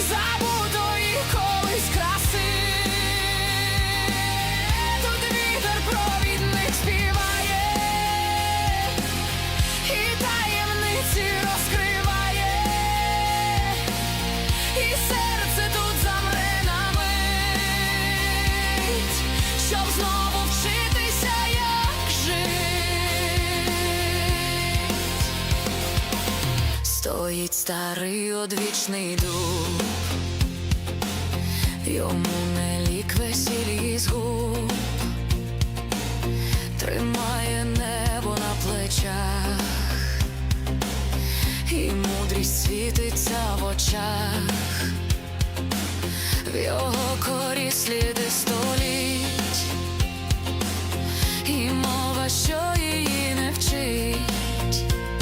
Sabor Стоїть старий одвічний дух, йому не лік весіль із губ, тримає небо на плечах, і мудрість світиться в очах, в його корі сліди століть, і мова що.